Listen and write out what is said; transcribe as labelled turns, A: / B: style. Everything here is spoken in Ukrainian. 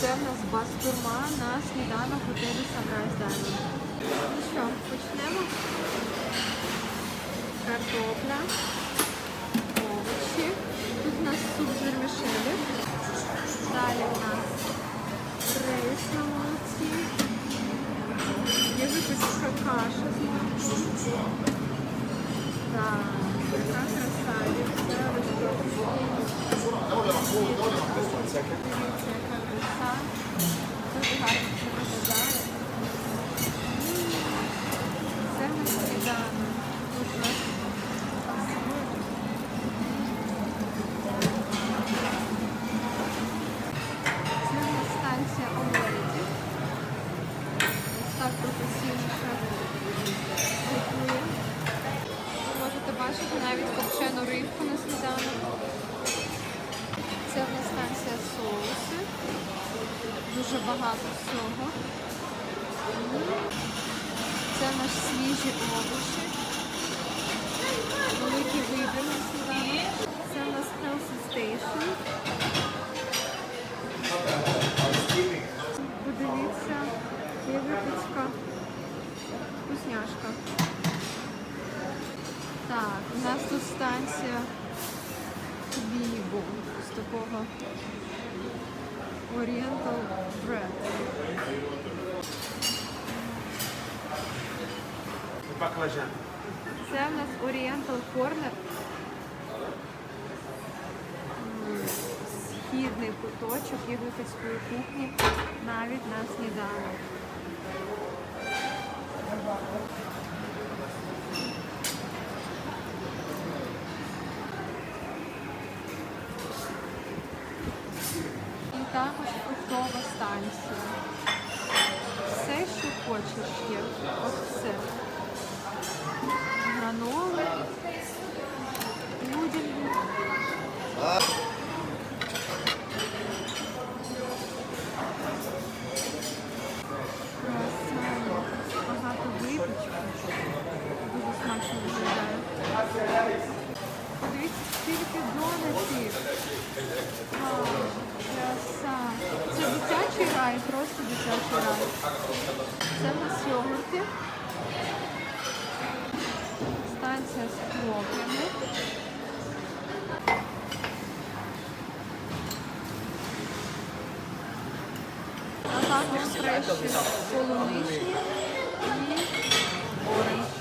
A: Це в нас бастурма на сніданок готелі Sunrise Diamond. Ну що, почнемо? Картопля, овочі. Тут у нас суп з вермішелі. Далі у нас рис на молоці. Є випічка каша з молоком. Так, така краса, дівчаточка. Дивіться, навіть копчену рибку на сніданок. Це в нас станція соуси. Дуже багато всього. Це нас свіжі овочі. Великий вибір. Це в нас Healthy Station. Подивіться, є випічка. Вкусняшка. Так, у нас тут станція хлібу з такого Oriental Bread.
B: Баклажан.
A: Це в нас Oriental Corner. Східний куточок єгипетської кухні навіть на сніданок. Також фруктова станція. Все, що хочеш є. От все. Граноли, скільки донатів. Краса. Це дитячий рай, просто дитячий рай. Це в нас йогурти. Станція з хлоп'ями. А також фреші полуничні і